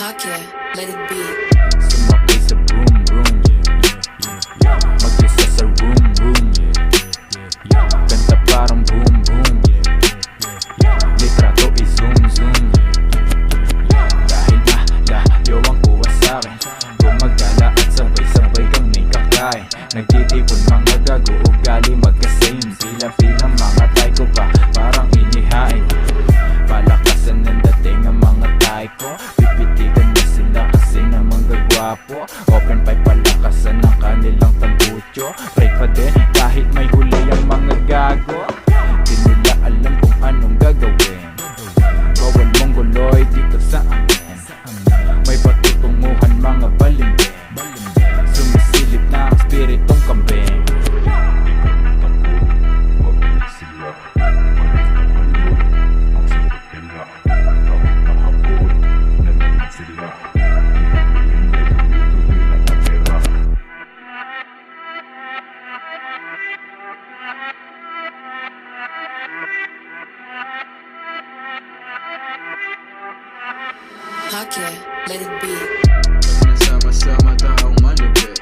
yeah, let it be. Sumakay sa broom broom Mag-isa sa room room Kanta parang boom boom Litrato i-zoom zoom Dahil malayo ang kuha sa'kin Gumagala at sabay-sabay kami kakain Nagtitipon mga gago ugali magkasame Sila bilang mga Open pipe palakasan ng kanilang tambutyo. Pray pa din kahit may huli Fuck yeah, let it be. Pag nasama-sama tao malupit